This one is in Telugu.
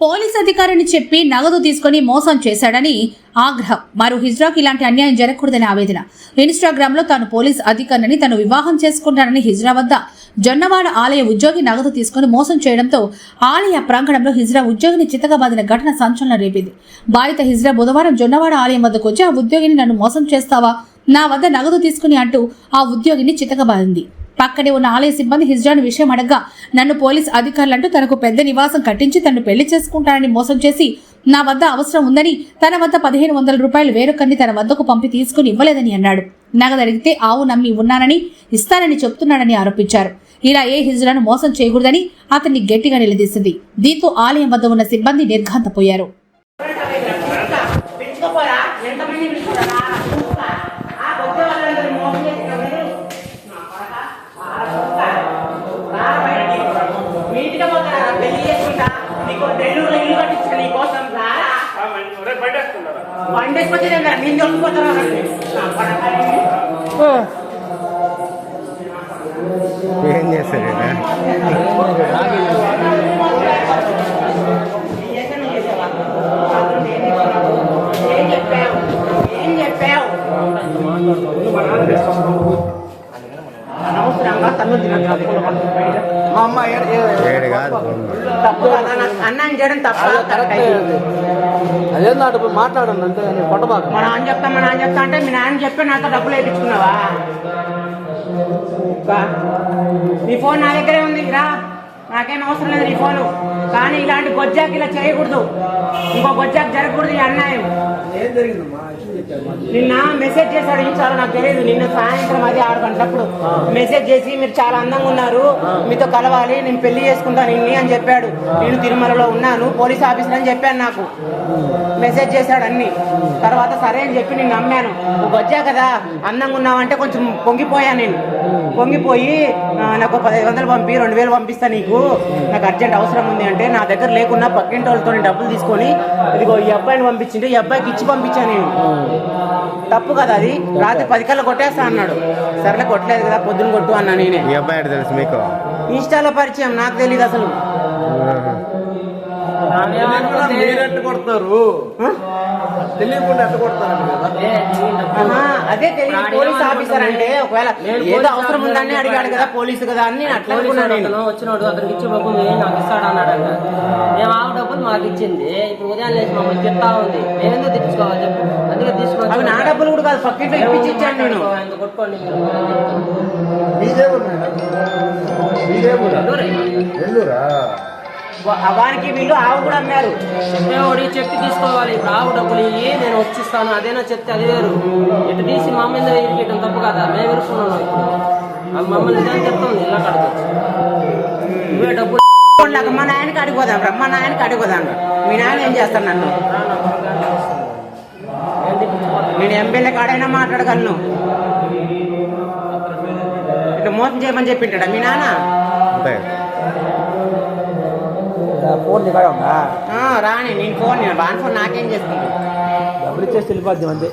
పోలీస్ అధికారిని చెప్పి నగదు తీసుకొని మోసం చేశాడని ఆగ్రహం. మరో హిజ్రాకు ఇలాంటి అన్యాయం జరగకూడదని ఆవేదన. ఇన్స్టాగ్రామ్లో తాను పోలీస్ అధికారిని తను వివాహం చేసుకుంటానని హిజ్రా వద్ద జొన్నవాడ ఆలయ ఉద్యోగి నగదు తీసుకొని మోసం చేయడంతో ఆలయ ప్రాంగణంలో హిజ్రా ఉద్యోగిని చితకబాదిన ఘటన సంచలనం రేపింది. బాధిత హిజ్రా బుధవారం జొన్నవాడ ఆలయం వద్దకు వచ్చి ఆ ఉద్యోగిని నన్ను మోసం చేస్తావా? నా వద్ద నగదు తీసుకుని అంటూ ఆ ఉద్యోగిని చితకబాదింది. పక్కనే ఉన్న ఆలయ సిబ్బంది హిజ్రాన్ విషయం అడగ్గా నన్ను పోలీస్ అధికారులంటూ తనకు పెద్ద నివాసం కట్టించి తనను పెళ్ళి చేసుకుంటానని మోసం చేసి నా వద్ద అవసరం ఉందని తన వద్ద పదిహేను వందల రూపాయలు వేరొకరిని తన వద్దకు పంపి తీసుకుని ఇవ్వలేదని అన్నాడు. నగదు అడిగితే ఆవు నమ్మి ఉన్నానని ఇస్తానని చెప్తున్నాడని ఆరోపించారు. ఇలా ఏ హిజ్రాను మోసం చేయకూడదని అతన్ని గట్టిగా నిలదీసింది. దీంతో ఆలయం వద్ద ఉన్న సిబ్బంది నిర్ఘాంతపోయారు. నీకు నెల్లూరులో ఇల్లు కట్టించిన నీ కోసం రారా వన్ నేను దొరికిపోతారా ఏం చేస్తారు అనవసరంగా తను ఏడు కాదు అన్నం చేయడం తప్ప అదే పోయి మాట్లాడండి అంతే. కొట్టబాక మా నాన్న చెప్తా మా నాన్న చెప్తా అంటే మీ నాన్న చెప్పి నాతో డబ్బులు వేయించుకున్నావా? నీ ఫోన్ నా దగ్గరే ఉంది రా నాకేం అవసరం లేదు నీ ఫోను. కానీ ఇలాంటి గొజ్జాకి ఇలా చేయకూడదు. ఇంకో గొజ్జాకి జరగకూడదు ఈ అన్యాయం. నిన్న మెసేజ్ చేశాడు ఇచ్చారు నాకు తెలియదు. నిన్న సాయంత్రం అది ఆరు గంటలప్పుడు మెసేజ్ చేసి మీరు చాలా అందంగా ఉన్నారు. మీతో కలవాలి నేను పెళ్ళి చేసుకుంటాను ఇన్ని అని చెప్పాడు. నేను తిరుమలలో ఉన్నాను పోలీస్ ఆఫీసర్ అని చెప్పాను నాకు. మెసేజ్ చేశాడు అన్ని. తర్వాత సరే అని చెప్పి నేను నమ్మాను. వచ్చా కదా? అందంగా ఉన్నావంటే కొంచెం పొంగిపోయా నేను. పొంగిపోయి "ఆ, నాకు పదిహేను వందలు పంపి రెండు వేలు పంపిస్తా నీకు. నాకు అర్జెంట్ అవసరం ఉంది అంటే నా దగ్గర లేకున్నా పక్కింటి వాళ్ళతో డబ్బులు తీసుకొని ఇదిగో ఈ అబ్బాయిని పంపించింటే ఈ అబ్బాయికి ఇచ్చి పంపించాను నేను. తప్పు కదా అది? రాత్రి పది కల్లా కొట్టేస్తా అన్నాడు. సర్లే కొట్టలేదు కదా పొద్దున్న కొట్టు అన్నా నేనే. ఈ అబ్బాయి తెలుసు మీకు? ఇన్స్టాలో పరిచయం నాకు తెలియదు అసలు. మీరు ఎట్టు కొడతారు? తెలియకుండా ఎట్టు కొడతారు అదే తెలియదు పోలీస్ ఆఫీసర్ అంటే ఒకవేళ ఏదో అవసరం ఉందని అడిగాడు కదా పోలీసు కదా అని నేను అట్లా అనుకున్నాను నేను. అతను వచ్చినాడు అతనికి ఇచ్చే డబ్బులు ఏ నాకు ఇస్తాడు అన్నాడంట మేము ఆ డబ్బులు మాకు ఇచ్చింది. ఇప్పుడు ఉదయం లేచి మమ్మల్ని చెప్తా ఉంది. మేము ఎందుకు తెచ్చుకోవాలి చెప్పు. అందుకే తీసుకొని అవి నా డబ్బులు కూడా కాదు పక్కింట్లో ఇప్పించి ఇచ్చాను నేను. కొట్టుకోండి మీరు? మీదే మీదే ఎల్లూరా? వా- వానికి వీళ్ళు ఆవు కూడా అమ్మారు. చెప్పేవాడు చెప్పి తీసుకోవాలి. ఇప్పుడు ఆవు డబ్బులు ఇయ్యి నేను వచ్చిస్తాను. అదేనా చెప్తే అది వేరు. ఇటు తీసి మా మీద ఇరికేయడం తప్పు కదా? మేము ఇరుక్కున్నాం ఇప్పుడు అది మమ్మల్ని ఇదని చెప్తుంది ఇలా కడుగు నువ్వే డబ్బులు నాకు మా నాయనకి అడిగిపోదాం మా నాయనకి అడిగిపోదాం. మీ నాయన ఏం చేస్తాను నన్ను? నేను ఎమ్మెల్యే కాడైనా మాట్లాడగలను. ఇట్లా మోసం చేయమని చెప్పింటాడా మీ నాన్న? ఫోన్ నీ కాడ ఉందా ఆ, రాని నేను ఫోన్ నేను బాగా ఫోన్ నాకేం చేస్తుంది? డబ్బులు ఇచ్చేసి వెళ్ళిపోద్ది అంతే